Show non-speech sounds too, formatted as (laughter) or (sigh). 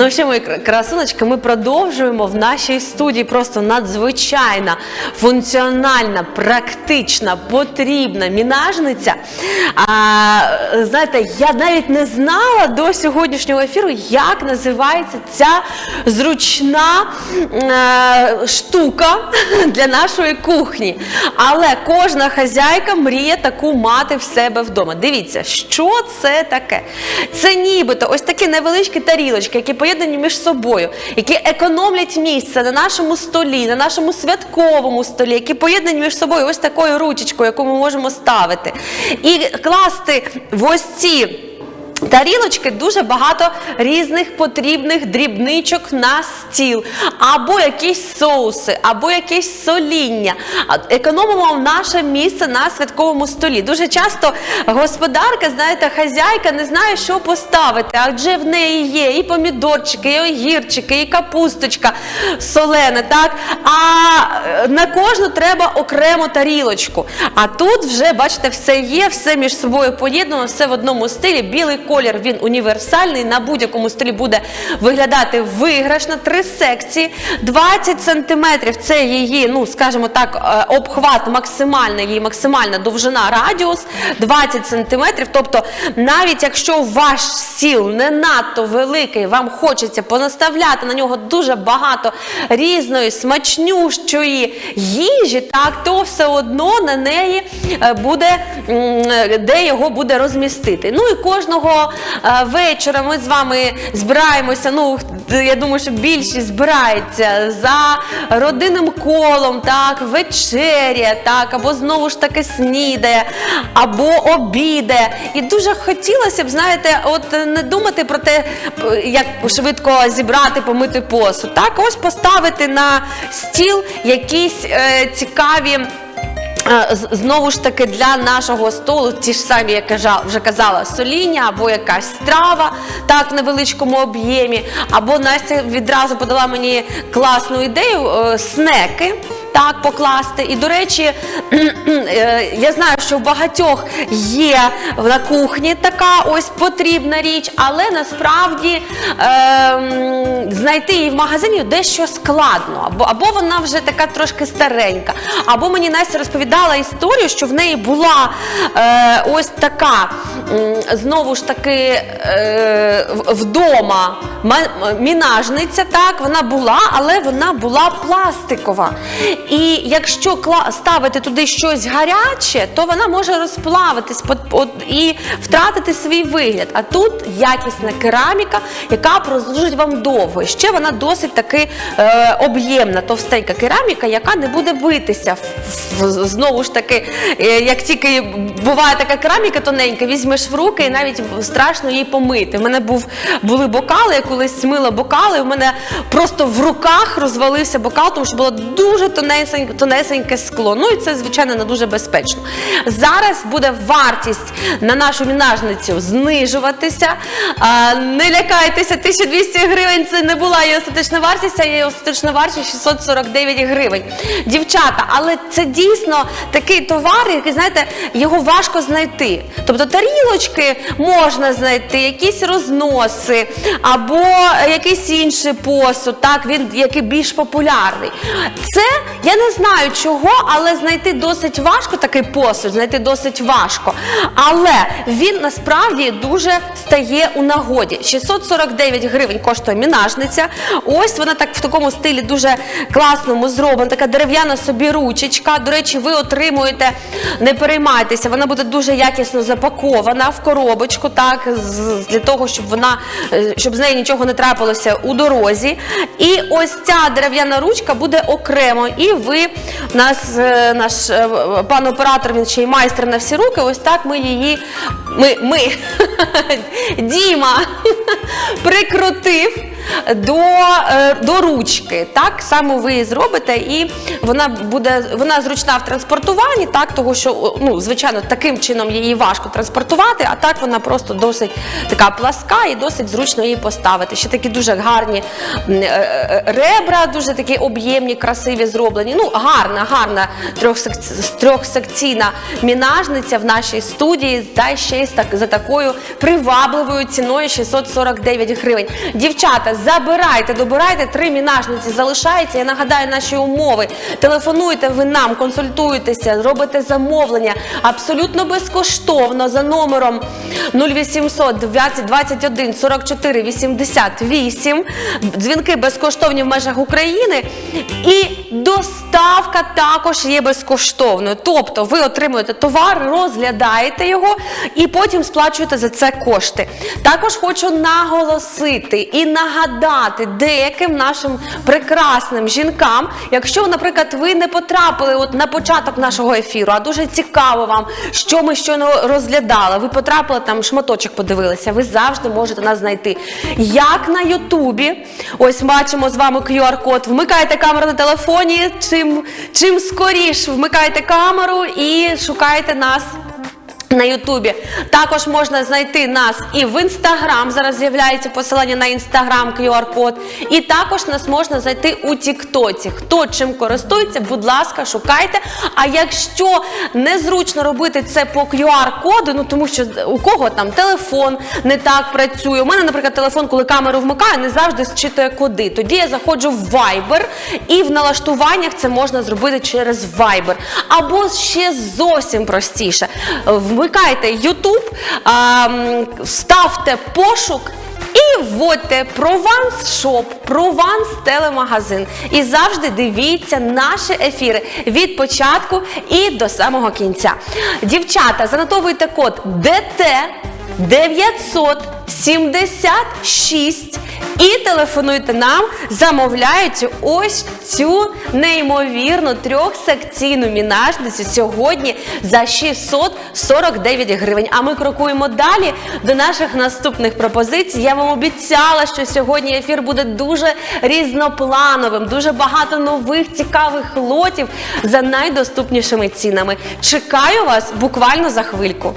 Ну що, мої кра- красуночки, ми продовжуємо в нашій студії просто надзвичайна, функціональна, практична, потрібна мінажниця. А, знаєте, я навіть не знала до сьогоднішнього ефіру, як називається ця зручна е, штука (laughs) для нашої кухні. Але кожна хазяйка мріє таку мати в себе вдома. Дивіться, що це таке? Це нібито ось такі невеличкі тарілочки, які поєднані між собою, які економлять місце на нашому столі, на нашому святковому столі, які поєднані між собою ось такою ручечкою, яку ми можемо ставити. І класти в ось ці. Тарілочки дуже багато різних потрібних дрібничок на стіл, або якісь соуси, або якесь соління. Економимо наше місце на святковому столі. Дуже часто господарка, знаєте, хазяйка не знає, що поставити, адже в неї є і помідорчики, і огірчики, і капусточка солена, так? А е, на кожну треба окремо тарілочку. А тут вже, бачите, все є, все між собою поєднано, все в одному стилі. Білий колір він універсальний. На будь-якому стилі буде виглядати виграшно. Три секції, 20 сантиметрів. Це її, ну скажімо так, е, обхват максимальна, її максимальна довжина радіус 20 сантиметрів. Тобто, навіть якщо ваш стіл не надто великий, вам хочеться понаставляти на нього дуже багато різної смачнющої їжі, так то все одно на неї е, буде де його буде розмістити. Ну і кожного е, вечора ми з вами збираємося. Ну я думаю, що більшість збирається за родинним колом, так, вечеря, так, або знову ж таки снідає, або обідає. І дуже хотілося б, знаєте, от не думати про те, як швидко зібрати, помити посуд. Так, ось поставити на стіл якісь е, цікаві. Е, Знову ж таки для нашого столу ті ж самі, як вже казала, соління або якась страва так в невеличкому об'ємі. Або Настя відразу подала мені класну ідею е, снеки. Так, покласти. І, до речі, я знаю, що в багатьох є на кухні така ось потрібна річ, але насправді ем, знайти її в магазині дещо складно. Або, або вона вже така трошки старенька. Або мені Настя розповідала історію, що в неї була е, ось така, знову ж таки, е, вдома мінажниця, так, вона була, але вона була пластикова. І якщо ставити туди щось гаряче, то вона може розплавитись і втратити свій вигляд. А тут якісна кераміка, яка прослужить вам довго. І ще вона досить таки е, об'ємна, товстенька кераміка, яка не буде битися. Знову ж таки, е, як тільки буває така кераміка тоненька, візьмеш в руки і навіть страшно її помити. У мене були бокали, я колись мила бокали, в мене просто в руках розвалився бокал, тому що було дуже тонесеньке, тонесеньке скло. Ну і це, звичайно, не дуже безпечно. Зараз буде вартість на нашу мінажницю знижуватися. Не лякайтеся, 1200 гривень це не була її остаточна вартість, а її остаточна вартість 649 гривень. Дівчата, але це дійсно такий товар, який, знаєте, його важко знайти. Тобто тарілочки можна знайти, якісь розноси або якийсь інший посуд, так, він який більш популярний. Це я не знаю чого, але знайти досить важко такий посуд, знайти досить важко. Але він насправді дуже стає у нагоді. 649 гривень коштує мінажниця. Ось вона так в такому стилі дуже класному зроблена. Така дерев'яна собі ручечка. До речі, ви отримуєте, не переймайтеся, вона буде дуже якісно запакована в коробочку, так, для того, щоб вона, е, щоб з неї нічого не трапилося у дорозі. І ось ця дерев'яна ручка буде окремо. І ви, нас е, наш е, пан оператор, він ще й майстер на всі руки. Ось так ми її, ми, ми (laughs) Діма (laughs) прикрутив до, е, до ручки. Так саме ви її зробите, і вона буде вона зручна в транспортуванні, так того що ну звичайно таким чином її важко транспортувати, а так вона просто досить така пласка і досить зручно її поставити. Ще такі дуже гарні е, е, ребра, дуже такі об'ємні, красиві зроблені. Ну гарна, гарна трьохсекційна мінажниця в нашій студії, та ще й за такою привабливою ціною 649 гривень. Дівчата, забирайте, добирайте три мінажниці. Залишається. Я нагадаю наші умови. Телефонуйте ви нам, консультуєтеся, робите замовлення абсолютно безкоштовно за номером 0800 20 21 44 88. Дзвінки безкоштовні в межах України. І доставка також є безкоштовною. Тобто ви отримуєте товар, розглядаєте його і потім сплачуєте за це кошти. Також хочу наголосити і нагадати деяким нашим прекрасним жінкам, якщо, наприклад, ви не потрапили от на початок нашого ефіру, а дуже цікаво вам, що ми щойно розглядали. Ви потрапили там шматочок, подивилися. Ви завжди можете нас знайти. Як на Ютубі, ось бачимо з вами QR-код. Вмикаєте камеру на телефоні. Чим, чим скоріш вмикаєте камеру і шукаєте нас. На Ютубі також можна знайти нас і в Інстаграм. Зараз з'являється посилання на інстаграм QR-код. І також нас можна знайти у Тіктоці. Хто чим користується, будь ласка, шукайте. А якщо незручно робити це по QR-коду, ну тому що у кого там телефон не так працює. У мене, наприклад, телефон, коли камеру вмикаю, не завжди зчитує коди. Тоді я заходжу в Viber, і в налаштуваннях це можна зробити через Viber. Або ще зовсім простіше. Вмикайте YouTube, ставте пошук. І вводьте Прованс Шоп, Прованс телемагазин. І завжди дивіться наші ефіри від початку і до самого кінця. Дівчата, занотовуйте код ДТ 976 і телефонуйте нам, замовляючи ось цю неймовірну трьохсекційну мінажницю сьогодні за 649 гривень. А ми крокуємо далі до наших наступних пропозицій. Я вам обіцяла, що сьогодні ефір буде дуже різноплановим, дуже багато нових цікавих лотів за найдоступнішими цінами. Чекаю вас буквально за хвильку.